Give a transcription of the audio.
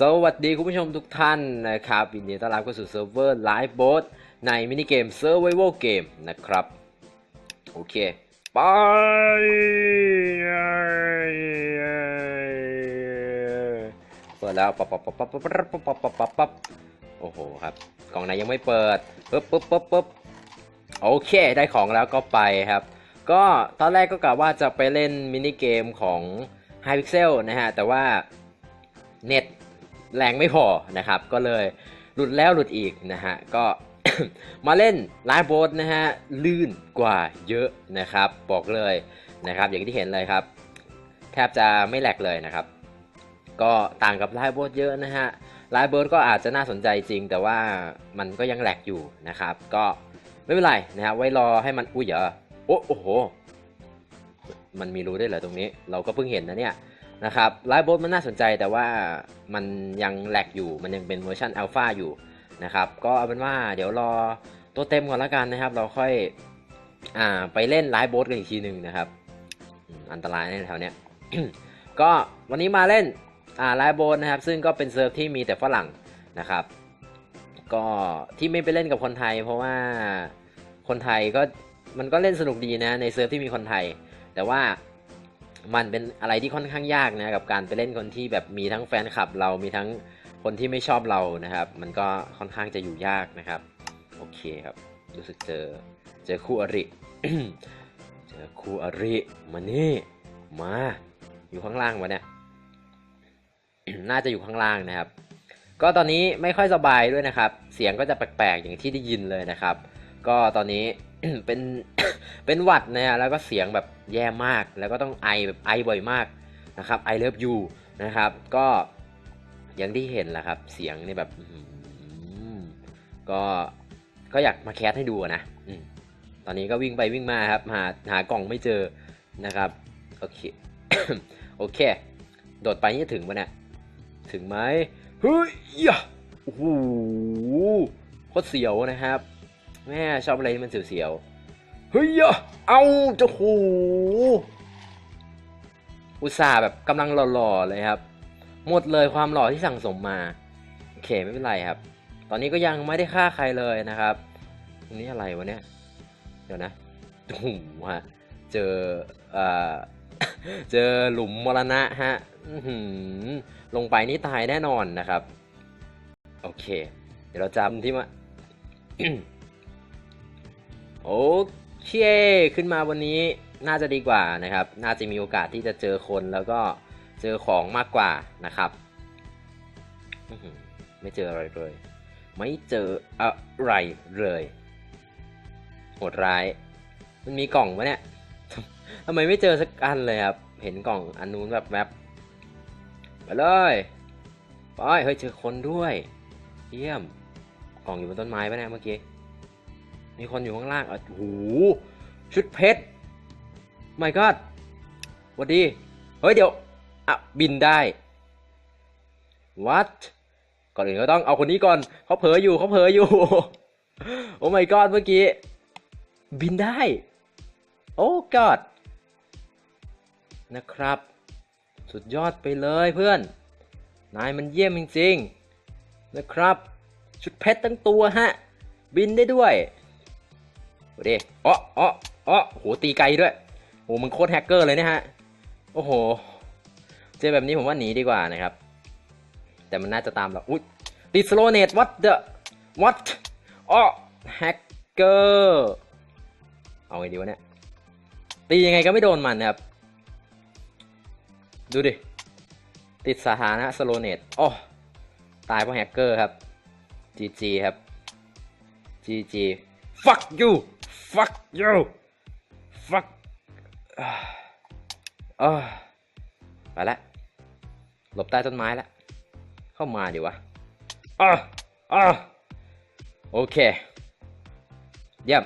สวัสดีคุณผู้ชมทุกท่านนะครับยินดีต้อนรับเข้าสู่เซิร์ฟเวอร์ไลฟ์บอสในมินิเกม Survival Game นะครับ โอเคไปเปิดแล้วปั๊บปั๊บปั๊บปั๊บปั๊บปั๊บปั๊บปั๊บปั๊บโอ้โหครับกล่องไหนยังไม่เปิดปึ๊บปึ๊บปึ๊บปึ๊บโอเคได้ของแล้วก็ไปครับ ก็ตอนแรกก็กะว่าจะไปเล่นมินิเกมของ Hypixel นะฮะ แต่ว่าเน็ตแรงไม่พอนะครับ ก็เลยหลุดแล้วหลุดอีกนะฮะ ก็มาเล่นไลฟ์โบสนะฮะ ลื่นกว่าเยอะนะครับ บอกเลยนะครับ อย่างที่เห็นเลยครับ แทบจะไม่แหลกเลยนะครับ ก็ต่างกับไลฟ์โบสเยอะนะฮะไลฟ์โบสก็อาจจะน่าสนใจจริง แต่ว่ามันก็ยังแหลกอยู่นะครับ ก็ไม่เป็นไรนะครับไว้รอให้มันอุ้ยเหรอโอ้โห มันมีรูได้เหรอตรงนี้ เราก็เพิ่งเห็นนะเนี่ยนะครับไลฟ์โบสมันน่าสนใจแต่ว่ามันยังแหลกอยู่มันยังเป็นเวอร์ชันอัลฟาอยู่นะครับก็เอาเป็นว่าเดี๋ยวรอตัวเต็มก่อนแล้วกันนะครับ เราค่อยอ่าไปเล่นไลฟ์โบสกันอีกทีหนึ่งนะครับ อันตรายในแถวเนี้ยก็วันนี้มาเล่นอ่าไลฟ์โบสนะครับ ซึ่งก็เป็นเซิร์ฟที่มีแต่ฝรั่งนะครับ ก็ที่ไม่ไปเล่นกับคนไทย เพราะว่าคนไทยก็มันก็เล่นสนุกดีนะในเซิร์ฟที่มีคนไทย แต่ว่ามันเป็นอะไรที่ค่อนข้างยากนะกับการไปเล่นคนที่แบบมีทั้งแฟนคลับเรามีทั้งคนที่ไม่ชอบเรานะครับ มันก็ค่อนข้างจะอยู่ยากนะครับ โอเคครับ รู้สึกเจอเจอคู่อริ เจอคู่อริมานี่มา อยู่ข้างล่างวะเนี่ยน่าจะอยู่ข้างล่างนะครับ ก็ตอนนี้ไม่ค่อยสบายด้วยนะครับ เสียงก็จะแปลกๆอย่างที่ได้ยินเลยนะครับ ก็ตอนนี้ เป็นเป็นหวัดนะฮะแล้วก็เสียงแบบแย่มาก แล้วก็ต้องไอแบบไอบ่อยมากนะครับไอเลิฟยูนะครับ ก็อย่างที่เห็นแหละครับ เสียงนี่แบบก็ก็อยากมาแคสให้ดูนะอตอนนี้ก็วิ่งไปวิ่งมาครับ หาหากล่องไม่เจอนะครับ โอเค โอเค โดดไปนี่จะถึงปะเนี่ยถึงไหมเฮ้ยโอ้โหโคตรเสียวนะครับ แม่ชอบอะไรที่มันเสียวๆเฮ้ยยะเอาจะโหอุตส่าห์แบบกำลังหล่อๆเลยครับ หมดเลยความหล่อที่สั่งสมมาโอเคไม่เป็นไรครับ ตอนนี้ก็ยังไม่ได้ฆ่าใครเลยนะครับตรงนี้อะไรวะเนี่ย เดี๋ยวนะโอ้โหฮะเจอเอ่อเจอหลุมมรณะฮะอื้อหือลงไปนี่ตายแน่นอนนะครับ โอเค เดี๋ยวเราจำที่มา โอเคขึ้นมาวันนี้น่าจะดีกว่านะครับ น่าจะมีโอกาสที่จะเจอคนแล้วก็เจอของมากกว่านะครับ ไม่เจออะไรเลย ไม่เจออะไรเลยโหดร้าย มันมีกล่องวะเนี่ยทำไมไม่เจอสักอันเลยครับ เห็นกล่องอันนู้นแบบแวบไปเลยไปเฮ้ยเจอคนด้วย เยี่ยม กล่องอยู่บนต้นไม้ปะเนี่ยเมื่อกี้ มีคนอยู่ข้างล่างอะโอ้โหชุดเพชร my god วัดดี เฮ้ยเดี๋ยว อะ บินได้ what ก่อนอื่นก็ต้องเอาคนนี้ก่อน เขาเผลออยู่เขาเผลออยู่ โอ้ my god เมื่อกี้ บินได้ โอ้ god นะครับ สุดยอดไปเลยเพื่อน นายมันเยี่ยมจริงๆ นะครับ ชุดเพชรทั้งตัวฮะ บินได้ด้วย โอ้ดิอ๋ออ๋ออ๋อโหตีไกลด้วยโหมันโคตรแฮกเกอร์เลยเนะฮะ โอ้โห เจอแบบนี้ผมว่าหนีดีกว่านะครับ แต่มันน่าจะตามเราอุ้ยติดสโลเนต what the what อ๋อแฮกเกอร์เอาไงดีวะเนี่ย ตียังไงก็ไม่โดนมันนะครับ ดูดิ ติดสถานะสโลเนตอ๋อตายเพราะแฮกเกอร์ครับ GG ครับ GG fuck you fuck you fuck อ่าอ่าไปละหลบใต้ต้นไม้แล้วเข้ามาดิวะอ่าอ่าโอเค เยี่ยม